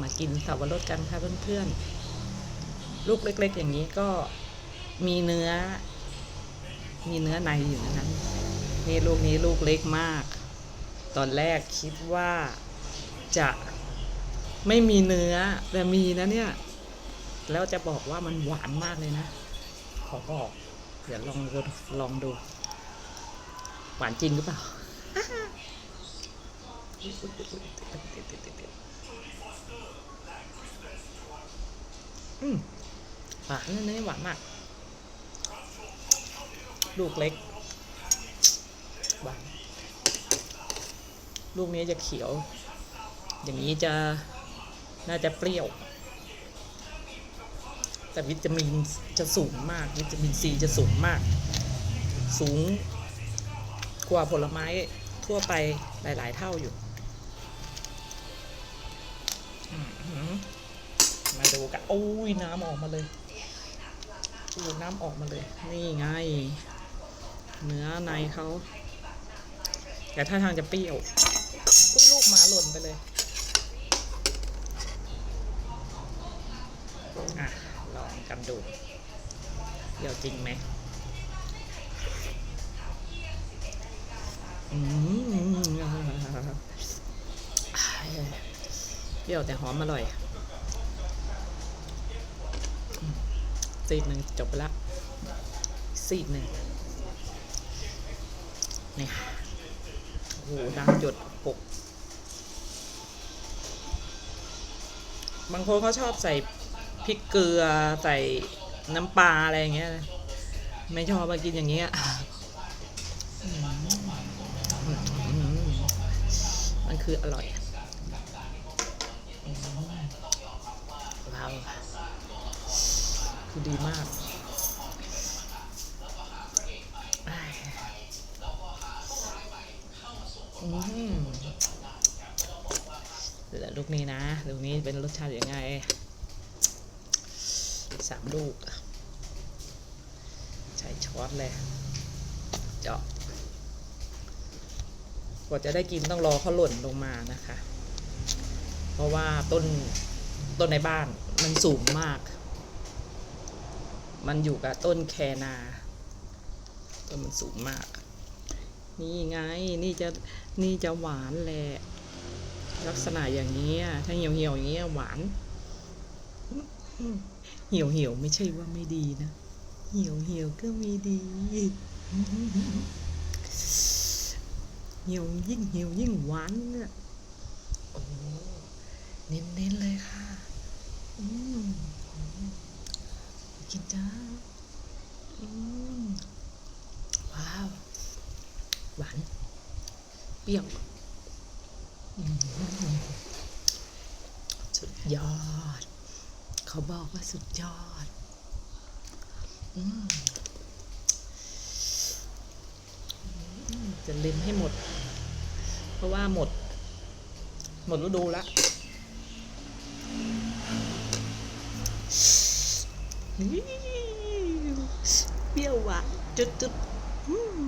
มากินสับปะรดกันค่ะเพื่อนๆ ลูกเล็ก ๆ อย่างนี้ก็มีเนื้อ มีเนื้อในอยู่นั้นนี่ลูกนี้ลูกเล็กมาก ตอนแรกคิดว่าจะไม่มีเนื้อแต่มีนะเนี่ย แล้วจะบอกว่ามันหวานมากเลยนะ ขอบอก เดี๋ยวลองดูลองดู หวานจริงหรือเปล่า อืมหวานนี่หวานมาก ลูกเล็กหวานลูกนี้จะเขียว อย่างนี้จะน่าจะเปรี้ยว แต่วิตามินจะสูงมาก วิตามินซีจะสูงมาก สูงกว่าผลไม้ทั่วไปหลาย ๆ เท่าอยู่ มาดูกันโอ้ยน้ำออกมาเลยโอ้น้ำออกมาเลย นี่ไง เนื้อในเขาแต่ถ้าทางจะเปรี้ยวอุ้ยลูกหมาหล่นไปเลยอะลองกันดูเปรี้ยวจริงไหมอืม เปรี้ยวแต่หอมอร่อยซีดหนึ่งจบไปละซีดหนึ่งนี่โอ้โหน้ำหยดหกบางคนเขาชอบใส่พริกเกลือใส่น้ำปลาอะไรอย่างเงี้ย ไม่ชอบมากินอย่างเงี้ยมันคืออร่อยอืมว้าว คือดีมากเหลือลูกนี้นะ ลูกนี้เป็นรสชาติยังไง สามลูก ใช้ช้อนเลย เจาะ กว่าจะได้กินต้องรอเขาหล่นลงมานะคะ เพราะว่าต้นต้นในบ้าน มันสูงมาก มันอยู่กับต้นแคนา ต้นมันสูงมาก นี่ไง นี่จะ นี่จะหวานแหละ ลักษณะอย่างนี้ยถ้าเหี่ยวเหี่ยวๆอย่างเงี้ยหวาน เหี่ยวเหี่ยวๆไม่ใช่ว่าไม่ดีนะ เหี่ยวเหี่ยวๆก็มีดี เหี่ยวยิ่งเหี่ยวยิ่งหวานเนี่ยโอ้เน้นๆเลยค่ะ กินจ้าอืมว้าว หวาน เปรี้ยวสุดยอด เขาบอกว่าสุดยอดอืมจะลิมให้หมด เพราะว่าหมด หมดฤดูละ เปรี้ยวหวานจุดๆอืม